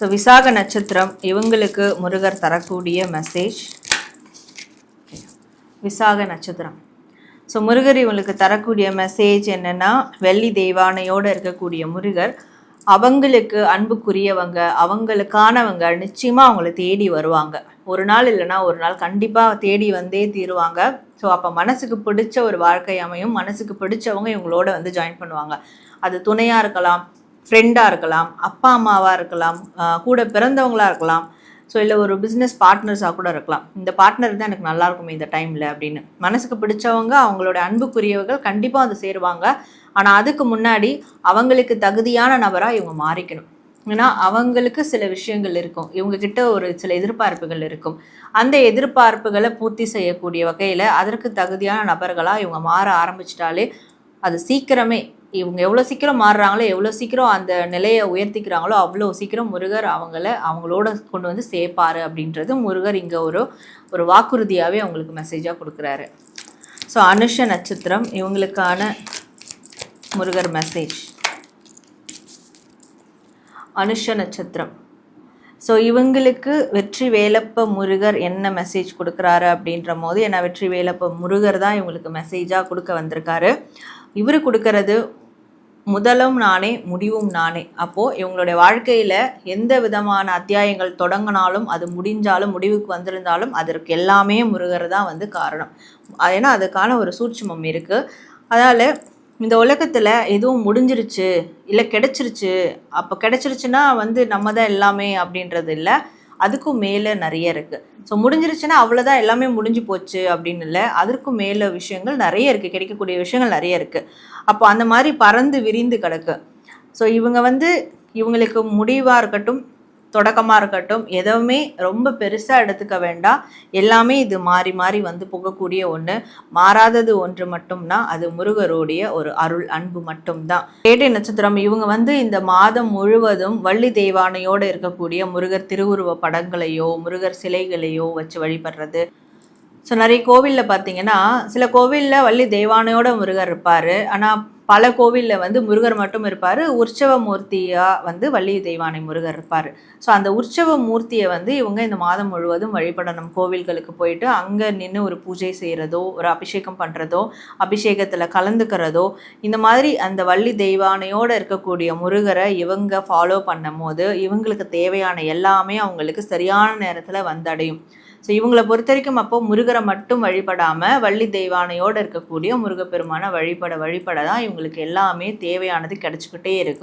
So விசாக நட்சத்திரம் இவங்களுக்கு முருகர் தரக்கூடிய மெசேஜ் விசாக நட்சத்திரம் ஸோ முருகர் இவங்களுக்கு தரக்கூடிய மெசேஜ் என்னன்னா வெள்ளி தெய்வானையோடு இருக்கக்கூடிய முருகர் அவங்களுக்கு அன்புக்குரியவங்க அவங்களுக்கானவங்க நிச்சயமாக அவங்கள தேடி வருவாங்க. ஒரு நாள் இல்லைன்னா ஒரு நாள் கண்டிப்பாக தேடி வந்தே தீருவாங்க. ஸோ அப்போ மனசுக்கு பிடிச்ச ஒரு வாழ்க்கை அமையும் மனசுக்கு பிடிச்சவங்க இவங்களோட வந்து ஜாயின் பண்ணுவாங்க. அது துணையாக இருக்கலாம் ஃப்ரெண்டாக இருக்கலாம் அப்பா அம்மாவாக இருக்கலாம் கூட பிறந்தவங்களா இருக்கலாம். ஸோ இல்லை ஒரு பிஸ்னஸ் பார்ட்னர்ஸாக கூட இருக்கலாம். இந்த பார்ட்னர் தான் எனக்கு நல்லா இருக்கும் இந்த டைமில் அப்படின்னு. மனசுக்கு பிடிச்சவங்க அவங்களோட அன்புக்குரியவர்கள் கண்டிப்பாக அதை சேருவாங்க. ஆனால் அதுக்கு முன்னாடி அவங்களுக்கு தகுதியான நபராக இவங்க மாறிக்கணும். ஏன்னா அவங்களுக்கு சில விஷயங்கள் இருக்கும். இவங்கக்கிட்ட ஒரு சில எதிர்பார்ப்புகள் இருக்கும். அந்த எதிர்பார்ப்புகளை பூர்த்தி செய்யக்கூடிய வகையில் அதற்கு தகுதியான நபர்களாக இவங்க மாற ஆரம்பிச்சிட்டாலே அது சீக்கிரமே இவங்க எவ்வளோ சீக்கிரம் மாறுறாங்களோ எவ்வளோ சீக்கிரம் அந்த நிலையை உயர்த்திக்கிறாங்களோ அவ்வளோ சீக்கிரம் முருகர் அவங்கள அவங்களோட கொண்டு வந்து சேர்ப்பாரு அப்படின்றது முருகர் இங்கே ஒரு ஒரு வாக்குறுதியாகவே அவங்களுக்கு மெசேஜாக கொடுக்குறாரு. ஸோ அனுஷ நட்சத்திரம் இவங்களுக்கான முருகர் மெசேஜ் அனுஷ நட்சத்திரம். ஸோ இவங்களுக்கு வெற்றி வேலப்ப முருகர் என்ன மெசேஜ் கொடுக்குறாரு அப்படின்ற போது ஏன்னா வெற்றி வேலப்ப முருகர் தான் இவங்களுக்கு மெசேஜாக கொடுக்க வந்திருக்காரு. இவர் கொடுக்கறது முதலும் நானே முடிவும் நானே அப்போது இவங்களுடைய வாழ்க்கையில் எந்த விதமான அத்தியாயங்கள் தொடங்கினாலும் அது முடிஞ்சாலும் முடிவுக்கு வந்திருந்தாலும் அதற்கு எல்லாமே முருகர் தான் வந்து காரணம். ஏன்னா அதுக்கான ஒரு சூட்சமம் இருக்குது அதனால் இந்த உலகத்தில் எதுவும் முடிஞ்சிருச்சு இல்லை கிடச்சிருச்சு அப்போ கிடச்சிருச்சுன்னா வந்து நம்ம தான் எல்லாமே அப்படின்றது இல்லை. அதுக்கும் மேலே நிறைய இருக்குது ஸோ முடிஞ்சிருச்சுன்னா அவ்வளோதான் எல்லாமே முடிஞ்சு போச்சு அப்படின்னு இல்லை. அதற்கும் மேலே விஷயங்கள் நிறைய இருக்குது கிடைக்கக்கூடிய விஷயங்கள் நிறைய இருக்குது அப்போ அந்த மாதிரி பறந்து விரிந்து கிடக்கு. ஸோ இவங்க வந்து இவங்களுக்கு முடிவாக இருக்கட்டும் தொடக்கமாக இருக்கட்டும் எதுவுமே ரொம்ப பெருசாக எடுத்துக்க வேண்டாம். எல்லாமே இது மாறி மாறி வந்து போகக்கூடிய ஒன்று மாறாதது ஒன்று மட்டும்னா அது முருகருடைய ஒரு அருள் அன்பு மட்டும்தான். கேட்டை நட்சத்திரம் இவங்க வந்து இந்த மாதம் முழுவதும் வள்ளி தெய்வானையோடு இருக்கக்கூடிய முருகர் திருவுருவ படங்களையோ முருகர் சிலைகளையோ வச்சு வழிபடுறது. ஸோ நிறைய கோவிலில் பார்த்தீங்கன்னா சில கோவிலில் வள்ளி தெய்வானையோட முருகர் இருப்பார். ஆனால் பல கோவிலில் வந்து முருகர் மட்டும் இருப்பார். உற்சவ மூர்த்தியாக வந்து வள்ளி தெய்வானை முருகர் இருப்பார். ஸோ அந்த உற்சவ மூர்த்தியை வந்து இவங்க இந்த மாதம் முழுவதும் வழிபடணும். கோவில்களுக்கு போயிட்டு அங்கே நின்று ஒரு பூஜை செய்கிறதோ ஒரு அபிஷேகம் பண்ணுறதோ அபிஷேகத்தில் கலந்துக்கிறதோ இந்த மாதிரி அந்த வள்ளி தெய்வானையோடு இருக்கக்கூடிய முருகரை இவங்க ஃபாலோ பண்ணும் போது இவங்களுக்கு தேவையான எல்லாமே அவங்களுக்கு சரியான நேரத்தில் வந்தடையும். ஸோ இவங்களை பொறுத்த வரைக்கும் அப்போ முருகரை மட்டும் வழிபடாமல் வள்ளி தெய்வானையோடு இருக்கக்கூடிய முருகப்பெருமானை வழிபட வழிபட தான் இவங்களுக்கு எல்லாமே தேவையானது கிடச்சிக்கிட்டே இருக்கும்